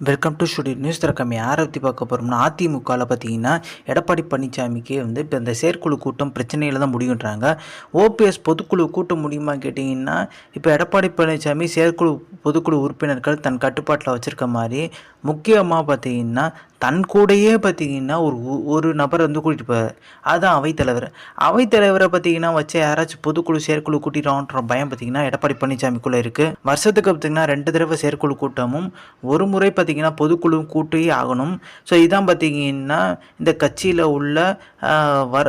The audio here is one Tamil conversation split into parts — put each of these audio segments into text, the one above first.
வெல்கம் டு ஸ்டுடியோ நியூஸ் திறக்கம் யாரை பற்றி பார்க்க போகிறோம்னா அதிமுகவில் பார்த்தீங்கன்னா எடப்பாடி பழனிசாமிக்கு வந்து இப்போ இந்த செயற்குழு கூட்டம் பிரச்சனையில் தான் முடியுன்றாங்க. ஓபிஎஸ் பொதுக்குழு கூட்டம் முடியுமா கேட்டிங்கன்னா இப்போ எடப்பாடி பழனிசாமி செயற்குழு பொதுக்குழு உறுப்பினர்கள் தன் கட்டுப்பாட்டில் வச்சுருக்க மாதிரி முக்கியமாக பார்த்தீங்கன்னா தன் கூடயே பார்த்தீங்கன்னா ஒரு ஒரு நபர் வந்து கூட்டிகிட்டு போவார் அதுதான் அவைத்தலைவர் அவைத்தலைவரை பார்த்தீங்கன்னா வச்சு யாராச்சும் பொதுக்குழு செயற்குழு கூட்டிடுறோன்ற பயம் பார்த்தீங்கன்னா எடப்பாடி பழனிசாமிக்குள்ளே இருக்குது வருஷத்துக்கு பார்த்தீங்கன்னா ரெண்டு தடவை செயற்குழு கூட்டமும் ஒரு முறை பார்த்தீங்கன்னா பொதுக்குழு கூட்டி ஆகணும். ஸோ இதான் பார்த்தீங்கன்னா இந்த கட்சியில் உள்ள வர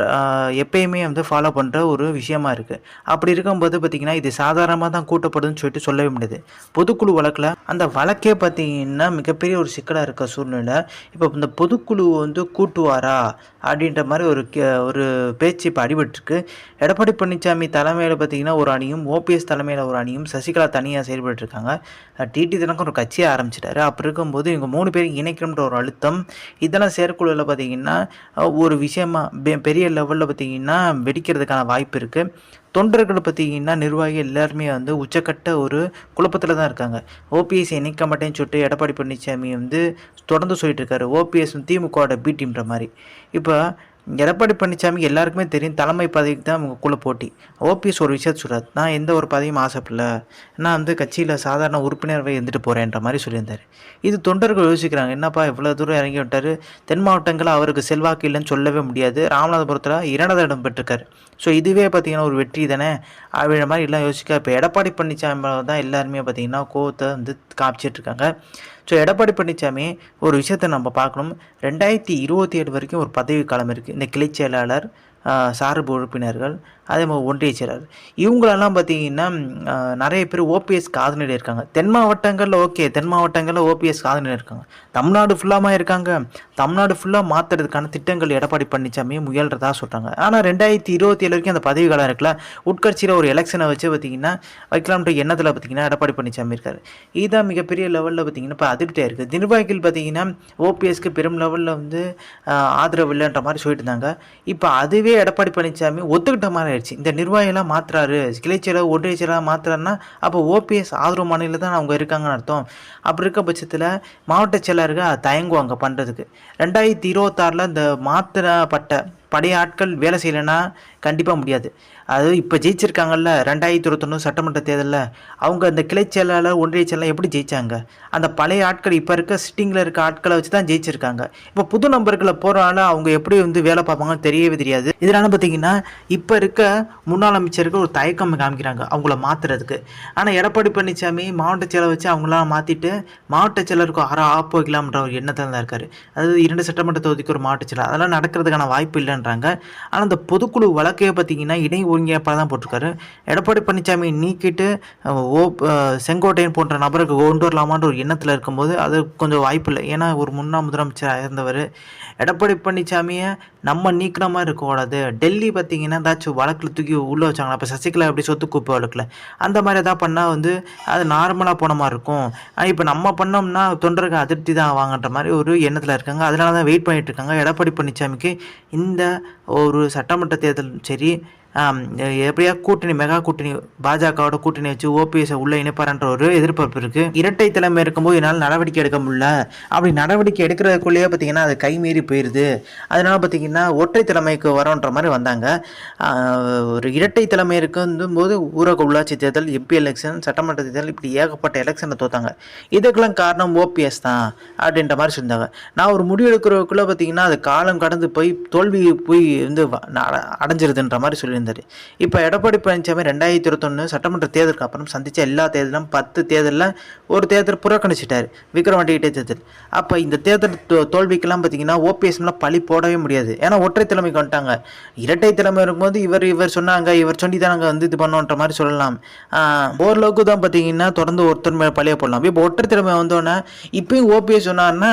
எப்பயுமே வந்து ஃபாலோ பண்ணுற ஒரு விஷயமா இருக்குது அப்படி இருக்கும்போது பார்த்தீங்கன்னா இது சாதாரணமாக தான் கூட்டப்படுதுன்னு சொல்லிட்டு சொல்லவே முடியாது. பொதுக்குழு வழக்கில் அந்த வழக்கே பார்த்தீங்கன்னா மிகப்பெரிய ஒரு சிக்கலாக இருக்க சூழ்நிலை இப்போ இந்த பொதுக்குழு வந்து கூட்டுவாரா அப்படின்ற மாதிரி ஒரு கே- ஒரு பேச்சு இப்போ அடிபட்டுருக்கு. எடப்பாடி பழனிசாமி தலைமையில் பார்த்தீங்கன்னா ஒரு அணியும் ஓபிஎஸ் தலைமையில் ஒரு அணியும் சசிகலா தனியாக செயல்பட்டுருக்காங்க. டிடி தினக்கும் ஒரு கட்சியை ஆரம்பிச்சிட்டாரு. அப்படி போது இவங்க மூணு பேரும் இணைக்கணுன்ற ஒரு அழுத்தம். இதெல்லாம் செயற்குழுவில் பார்த்தீங்கன்னா ஒரு விஷயமா பெ- பெரிய லெவலில் பார்த்தீங்கன்னா வெடிக்கிறதுக்கான வாய்ப்பு இருக்குது தொண்டர்கள் பார்த்தீங்கன்னா நிர்வாகி எல்லாருமே வந்து உச்சக்கட்ட ஒரு குழப்பத்தில் தான் இருக்காங்க. ஓபிஎஸ் இணைக்க மாட்டேன்னு சொல்லிட்டு எடப்பாடி பழனிசாமி வந்து தொடர்ந்து சொல்லிட்டு இருக்காரு. ஓபிஎஸ் திமுகவோட பி டீம்ன்ற மாதிரி. இப்போ எடப்பாடி பழனிசாமி எல்லாருக்குமே தெரியும் தலைமை பதவிக்கு தான் உங்களுக்குள்ள போட்டி. ஓபிஎஸ் ஒரு விஷயத்த சொல்கிறார் நான் எந்த ஒரு பதவியும் ஆசைப்படல. நான் வந்து கட்சியில் சாதாரண உறுப்பினர்வை இருந்துட்டு போகிறேன்ற மாதிரி சொல்லியிருந்தார். இது தொண்டர்கள் யோசிக்கிறாங்க. என்னப்பா இவ்வளோ தூரம் இறங்கி விட்டார்? தென் மாவட்டங்களில் அவருக்கு செல்வாக்கு இல்லைன்னு சொல்லவே முடியாது. ராமநாதபுரத்தில் இரண்டாவது இடம் பெற்றிருக்காரு. ஸோ இதுவே பார்த்தீங்கன்னா ஒரு வெற்றி தானே? அப்படின்ற மாதிரி எல்லாம் யோசிக்க. இப்போ எடப்பாடி பழனிசாமி தான் எல்லாருமே பார்த்திங்கன்னா கோவத்தை வந்து காமிச்சிட்ருக்காங்க ஸோ எடப்பாடி பழனிசாமி ஒரு விஷயத்தை நம்ம பார்க்கணும். ரெண்டாயிரத்தி இருபத்தி ஏழு வரைக்கும் ஒரு பதவி காலம் இருக்குது இந்த கிளை செயலாளர் சார்பு உறுப்பினர்கள் அதே மாதிரி ஒன்றிய செயலாளர் இவங்களெல்லாம் பார்த்தீங்கன்னா நிறைய பேர் ஓபிஎஸ் காதலில் இருக்காங்க. தென் மாவட்டங்களில் ஓகே தென் மாவட்டங்களில் ஓபிஎஸ் காதலில் இருக்காங்க. தமிழ்நாடு ஃபுல்லாமல் இருக்காங்க. தமிழ்நாடு ஃபுல்லாக மாற்றுறதுக்கான திட்டங்கள் எடப்பாடி பழனிசாமி முயல்றதா சொல்கிறாங்க ஆனால் ரெண்டாயிரத்தி இருபத்தி ஏழு வரைக்கும் அந்த பதவிகளாக இருக்கல இருக்குல்ல உட்கட்சியில் ஒரு எலெக்ஷனை வச்சு பார்த்தீங்கன்னா வைக்கலாம்ன்ற எண்ணத்தில் பார்த்தீங்கன்னா எடப்பாடி பழனிசாமி இருக்கார். இதுதான் மிகப்பெரிய லெவலில் பார்த்தீங்கன்னா இப்போ அதிருப்தியாக இருக்குது நிர்வாகிகள் பார்த்தீங்கன்னா ஓபிஎஸ்க்கு பெரும் லெவலில் வந்து ஆதரவு இல்லைன்ற மாதிரி சொல்லிட்டு இருந்தாங்க. இப்போ அதுவே எடப்பாடி பழனிசாமி ஒத்துக்கிட்ட மாதிரி ஆயிடுச்சு. இந்த நிர்வாகிகளாக மாற்றுறாரு கிளைச்செயலாக ஒன்றிய செயலாக மாத்துறாருன்னா அப்போ ஓபிஎஸ் ஆதரவு மாநிலத்தில் தான் அவங்க இருக்காங்கன்னு அர்த்தம். அப்படி இருக்க பட்சத்தில் மாவட்ட செயலர்கள் தயங்குவாங்க பண்ணுறதுக்கு ரெண்டாயிரத்தி இருபத்தாறில் இந்த மாத்திரப்பட்ட படையாட்கள் வேலை செய்யலைன்னா கண்டிப்பாக முடியாது. அது இப்போ ஜெயிச்சிருக்காங்கல்ல ரெண்டாயிரத்தி இருபத்தொன்று சட்டமன்ற தேர்தலில் அவங்க அந்த கிளை செயலாளர் ஒன்றிய செயலாளர் எப்படி ஜெயிச்சாங்க? அந்த பழைய ஆட்கள் இப்போ இருக்க சிட்டிங்கில் இருக்க ஆட்களை வச்சு தான் ஜெயிச்சிருக்காங்க. இப்போ புது நம்பர்களை போகிறனால அவங்க எப்படி வந்து வேலை பார்ப்பாங்கன்னு தெரியவே தெரியாது. இதனால பார்த்தீங்கன்னா இப்போ இருக்க முன்னாள் அமைச்சருக்கு ஒரு தயக்கம் காமிக்கிறாங்க அவங்கள மாற்றுறதுக்கு ஆனால் எடப்பாடி பழனிசாமி மாவட்ட செயலர் வச்சு அவங்களாம் மாற்றிட்டு மாவட்ட செயலருக்கு அற ஆப்பு வைக்கலாம்ன்ற ஒரு எண்ணத்தில் தான் இருக்கார். அதாவது இரண்டு சட்டமன்ற தொகுதிக்கு ஒரு மாவட்ட செயலர். அதெல்லாம் நடக்கிறதுக்கான வாய்ப்பு இல்லைன்றாங்க. ஆனால் அந்த பொதுக்குழு வழக்கையே பார்த்தீங்கன்னா இணை ஒருங்கிணைப்பாக தான் போட்டிருக்காரு. எடப்பாடி பழனிசாமி நீக்கிட்டு ஓ செங்கோட்டையன் போன்ற நபருக்கு கொண்டு வரலாமான்ற ஒரு எண்ணத்தில் இருக்கும்போது அது கொஞ்சம் வாய்ப்பு இல்லை. ஏன்னா ஒரு முன்னாள் முதலமைச்சராக இருந்தவர். எடப்பாடி பழனிசாமியை நம்ம நீக்கிற மாதிரி இருக்கக்கூடாது. டெல்லி பார்த்தீங்கன்னா ஏதாச்சும் வழக்கில் தூக்கி உள்ளே வச்சாங்களா? இப்போ சசிகலா எப்படி சொத்து குப்பை வழக்கில்? அந்த மாதிரி எதாவது பண்ணால் வந்து அது நார்மலாக போன மாதிரி இருக்கும். ஆனால் இப்போ நம்ம பண்ணோம்னா தொண்டர்கள் அதிருப்தி தான் வாங்கன்ற மாதிரி ஒரு எண்ணத்தில் இருக்காங்க. அதனால தான் வெயிட் பண்ணிட்டு இருக்காங்க. எடப்பாடி பழனிசாமிக்கு இந்த ஒரு சட்டமன்ற தேர்தல் சரி எப்படியா கூட்டணி மெகா கூட்டணி பாஜகவோட கூட்டணி வச்சு ஓபிஎஸ் உள்ள இணைப்பார்ன்ற ஒரு எதிர்பார்ப்பு இருக்கு. இரட்டை தலைமை இருக்கும்போது என்னால் நடவடிக்கை எடுக்க முடியல. அப்படி நடவடிக்கை எடுக்கிறதுக்குள்ளேயே பார்த்தீங்கன்னா அது கைமீறி போயிடுது அதனால பார்த்தீங்கன்னா ஒற்றை தலைமைக்கு வரோன்ற மாதிரி வந்தாங்க. ஒரு இரட்டை தலைமை இருக்கும் போது ஊரக உள்ளாட்சி தேர்தல் எம்பி எலெக்ஷன் சட்டமன்ற தேர்தல் இப்படி ஏகப்பட்ட எலெக்ஷனை தோத்தாங்க. இதுக்கெல்லாம் காரணம் ஓபிஎஸ் தான் அப்படின்ற மாதிரி சொல்லியிருந்தாங்க. நான் ஒரு முடிவு எடுக்கிறதுக்குள்ளே பார்த்தீங்கன்னா அது காலம் கடந்து போய் தோல்வி போய் வந்து அடைஞ்சிருதுன்ற மாதிரி சொல்லியிருந்தேன் சொல்லியிருந்தாரு இப்போ எடப்பாடி பழனிசாமி ரெண்டாயிரத்தி இருபத்தொன்று சட்டமன்ற தேர்தலுக்கு அப்புறம் சந்தித்த எல்லா தேர்தலும் பத்து தேர்தலில் ஒரு தேர்தல் புறக்கணிச்சிட்டார். விக்ரவாண்டிகிட்டே தேர்தல். அப்போ இந்த தேர்தல் தோல்விக்கெல்லாம் பார்த்தீங்கன்னா ஓபிஎஸ்லாம் பழி போடவே முடியாது. ஏன்னா ஒற்றை தலைமைக்கு வந்துட்டாங்க. இரட்டை தலைமை இருக்கும்போது இவர் இவர் சொன்னாங்க இவர் சொல்லி தான் நாங்கள் வந்து இது பண்ணோன்ற மாதிரி சொல்லலாம். ஓரளவுக்கு தான் பார்த்தீங்கன்னா தொடர்ந்து ஒருத்தர் மேலே பழிய போடலாம். இப்போ ஒற்றை திறமை வந்தோன்னே இப்பயும் ஓபிஎஸ் சொன்னார்னா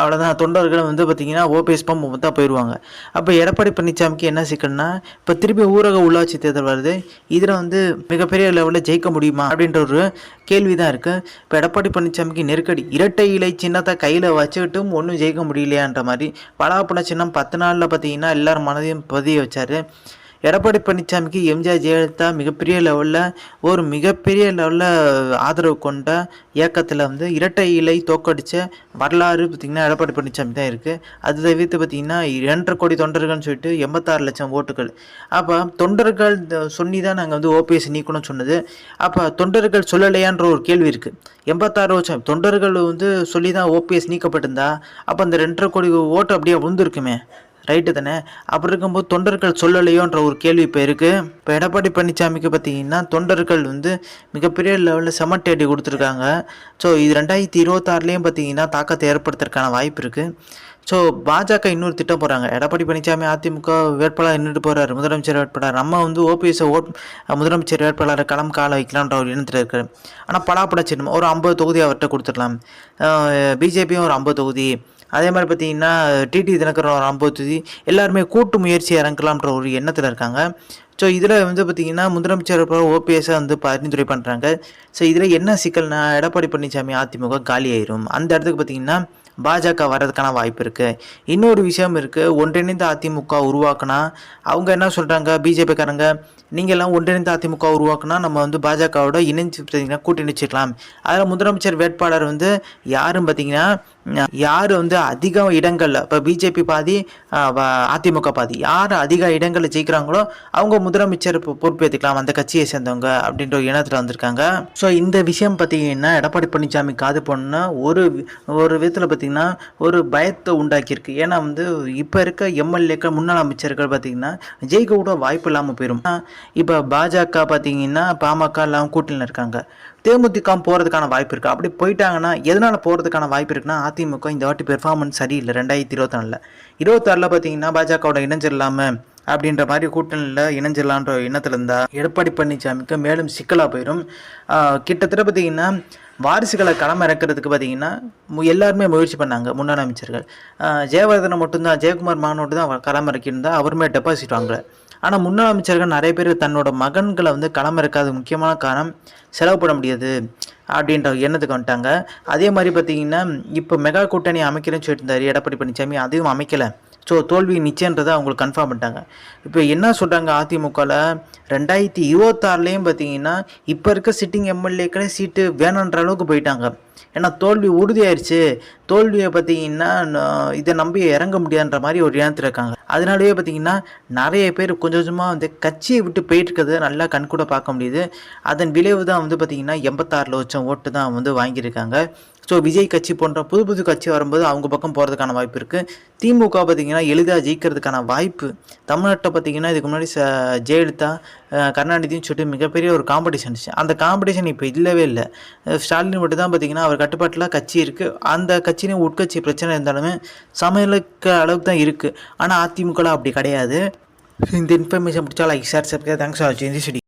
அவ்வளோதான் தொண்டர்கள் வந்து பார்த்தீங்கன்னா ஓபிஎஸ் பம்பு தான் போயிடுவாங்க அப்போ எடப்பாடி பழனிசாமிக்கு என்ன சிக்கல்னா இப்போ திருப்பி ஊரக உள்ளாட்சி தேர்தல் வருது. இதில் வந்து மிகப்பெரிய லெவலில் ஜெயிக்க முடியுமா அப்படின்ற ஒரு கேள்வி தான் இருக்குது இப்போ எடப்பாடி பழனிசாமிக்கு நெருக்கடி இரட்டை இலை சின்னத்தை கையில் வச்சுக்கிட்டும் ஒன்றும் ஜெயிக்க முடியலையான்ற மாதிரி பலாப்பழ சின்னம் பத்து நாளில் பார்த்தீங்கன்னா எல்லார் மனதையும் பதிய வச்சார். எடப்பாடி பழனிசாமிக்கு எம்ஜிஆர் ஜெயலலிதா மிகப்பெரிய லெவலில் ஒரு மிகப்பெரிய லெவலில் ஆதரவு கொண்ட இயக்கத்தில் வந்து இரட்டை இலை தோக்கடித்த வரலாறு பார்த்திங்கன்னா எடப்பாடி பழனிசாமி தான் இருக்குது அது தவிர்த்து பார்த்திங்கன்னா இரண்டரை கோடி தொண்டர்கள்னு சொல்லிட்டு எண்பத்தாறு லட்சம் ஓட்டுகள். அப்போ தொண்டர்கள் சொல்லி தான் நாங்கள் வந்து ஓபிஎஸ் நீக்கணும்னு சொன்னது. அப்போ தொண்டர்கள் சொல்லலையான்ற ஒரு கேள்வி இருக்குது எண்பத்தாறு லட்சம் தொண்டர்கள் வந்து சொல்லி தான் ஓபிஎஸ் நீக்கப்பட்டிருந்தா அப்போ அந்த ரெண்டரை கோடி ஓட்டு அப்படியே விழுந்திருக்குமே ரைட்டு தானே? அப்படி இருக்கும்போது தொண்டர்கள் சொல்லலையோன்ற ஒரு கேள்வி இப்போ இருக்குது இப்போ எடப்பாடி பழனிசாமிக்கு பார்த்தீங்கன்னா தொண்டர்கள் வந்து மிகப்பெரிய லெவலில் செமட்டேடி கொடுத்துருக்காங்க. ஸோ இது ரெண்டாயிரத்தி இருபத்தாறுலேயும் பார்த்தீங்கன்னா தாக்கத்தை ஏற்படுத்துறதுக்கான வாய்ப்பு இருக்குது ஸோ பாஜக இன்னொரு திட்டம் போகிறாங்க எடப்பாடி பழனிசாமி அதிமுக வேட்பாளர் நின்றுட்டு போகிறார் முதலமைச்சர் வேட்பாளர். நம்ம வந்து ஓபிஎஸ் ஓட் முதலமைச்சர் வேட்பாளரை களம் கால வைக்கலான்ற ஒரு எண்ணத்தில் இருக்கார் ஆனால் பலாப்பட சின்னம் ஒரு ஐம்பது தொகுதி அவர்கிட்ட கொடுத்துடலாம். பிஜேபியும் ஒரு ஐம்பது தொகுதி. அதே மாதிரி பார்த்தீங்கன்னா டிடி தினகரன் ஒரு எல்லாருமே கூட்டு முயற்சி இறங்கலாம்ன்ற ஒரு எண்ணத்தில் இருக்காங்க. ஸோ இதில் வந்து பார்த்திங்கன்னா முதலமைச்சர் ஓபிஎஸ்ஸை வந்து பரிந்துரை பண்ணுறாங்க ஸோ இதில் என்ன சிக்கல்னா எடப்பாடி பழனிசாமி அதிமுக காலி ஆயிரும். அந்த இடத்துக்கு பார்த்திங்கன்னா பாஜக வர்றதுக்கான வாய்ப்பு இருக்குது இன்னொரு விஷயம் இருக்குது ஒன்றிணைந்த அதிமுக உருவாக்குனா அவங்க என்ன சொல்கிறாங்க பிஜேபிக்காரங்க நீங்கள் எல்லாம் ஒன்றிணைந்த அதிமுக உருவாக்குனா நம்ம வந்து பாஜகவோட இணைஞ்சு பார்த்திங்கன்னா கூட்டணி வச்சுக்கலாம் அதில் முதலமைச்சர் வேட்பாளர் வந்து யாரும் பார்த்தீங்கன்னா யார் வந்து அதிக இடங்களில் இப்போ பிஜேபி பாதி வ- அதிமுக பாதி யார் அதிக இடங்களில் ஜெயிக்கிறாங்களோ அவங்க முதலமைச்சர் பொறுப்பேற்றுக்கலாம் அந்த கட்சியை சேர்ந்தவங்க அப்படின்ற ஒரு இனத்தில் வந்திருக்காங்க. ஸோ இந்த விஷயம் பார்த்தீங்கன்னா எடப்பாடி பழனிசாமி காது போன ஒரு ஒரு விதத்தில் பார்த்தீங்கன்னா ஒரு பயத்தை உண்டாக்கியிருக்கு. ஏன்னா வந்து இப்போ இருக்க எம்எல்ஏக்கள் முன்னாள் அமைச்சர்கள் பார்த்தீங்கன்னா ஜெயிக்க கூட வாய்ப்பு இல்லாமல் போயிடும் இப்போ பாஜக பார்த்தீங்கன்னா பாமக எல்லாம் கூட்டணியில் இருக்காங்க. தேமுதிக போகிறதுக்கான வாய்ப்பு இருக்குது அப்படி போயிட்டாங்கன்னா எதனால் போகிறதுக்கான வாய்ப்பு இருக்குன்னா அதிமுக இந்த வாட்டி பெர்ஃபார்மன்ஸ் சரியில்லை ரெண்டாயிரத்தி இருபத்தி இருபத்தாறில் பார்த்தீங்கன்னா பாஜகவோட இணைஞ்சிடலாமல் அப்படின்ற மாதிரி கூட்டணியில் இணைஞ்சிடலான்ற எண்ணத்தில் இருந்தால் எடப்பாடி பழனிசாமிக்கு மேலும் சிக்கலாக போயிடும் கிட்டத்தட்ட பார்த்தீங்கன்னா வாரிசுகளை களம் இறக்கிறதுக்கு பார்த்தீங்கன்னா எல்லாருமே முயற்சி பண்ணாங்க முன்னாள் அமைச்சர்கள். ஜெயவர்தனை மட்டும்தான் ஜெயக்குமார் மகனோடு தான் களம் இறக்கியிருந்தால் அவருமே டெபாசிட் வாங்கல. ஆனால் முன்னாள் அமைச்சர்கள் நிறைய பேர் தன்னோட மகன்களை வந்து களம் இருக்காது முக்கியமான காரணம் செலவு பண்ண முடியாது அப்படின்ற எண்ணத்துக்கு வந்துட்டாங்க. அதே மாதிரி பார்த்தீங்கன்னா இப்போ மெகா கூட்டணி அமைக்கிறேன்னு சொல்லிட்டு இருந்தார் எடப்பாடி பழனிசாமி. அதையும் அமைக்கலை. ஸோ தோல்வி நிச்சயன்றதை அவங்களுக்கு கன்ஃபார்ம் பண்ணிட்டாங்க. இப்போ என்ன சொல்கிறாங்க அதிமுகவில் ரெண்டாயிரத்தி இருபத்தாறுலேயும் பார்த்தீங்கன்னா இப்போ இருக்க சிட்டிங் எம்எல்ஏக்களே சீட்டு வேணுன்ற அளவுக்கு போயிட்டாங்க. ஏன்னா தோல்வி உறுதியாயிருச்சு. தோல்வியை பார்த்தீங்கன்னா இதை நம்பி இறங்க முடியாதுன்ற மாதிரி ஒரு எண்ணத்தில் இருக்காங்க. அதனாலேயே பார்த்தீங்கன்னா நிறைய பேர் கொஞ்சம் கொஞ்சமாக வந்து கட்சியை விட்டு போயிட்டுருக்கிறது நல்லா கண்கூட பார்க்க முடியுது. அதன் விளைவு தான் வந்து பார்த்தீங்கன்னா எண்பத்தாறு லட்சம் ஓட்டு தான் வந்து வாங்கியிருக்காங்க. ஸோ விஜய் கட்சி போன்ற புது புது கட்சி வரும்போது அவங்க பக்கம் போகிறதுக்கான வாய்ப்பு இருக்குது திமுக பார்த்தீங்கன்னா எளிதாக ஜெயிக்கிறதுக்கான வாய்ப்பு. தமிழ்நாட்டை பார்த்தீங்கன்னா இதுக்கு முன்னாடி ச ஜெயலலிதா கருணாநிதியும் கருணாநிதினு சொல்லிட்டு மிகப்பெரிய ஒரு காம்படிஷன் இருந்துச்சு. அந்த காம்படிஷன் இப்போ இல்லவே இல்லை. ஸ்டாலின் மட்டும் தான் பார்த்தீங்கன்னா அவர் கட்டுப்பாட்டில் கட்சி இருக்குது அந்த கட்சியிலையும் உட்கட்சி பிரச்சனை இருந்தாலுமே சமையலுக்கு அளவுக்கு தான் இருக்குது ஆனால் அதிமுகலாம் அப்படி கிடையாது. இந்த இன்ஃபர்மேஷன் பிடிச்சா like share subscribe thanks for வாட்சிங் தி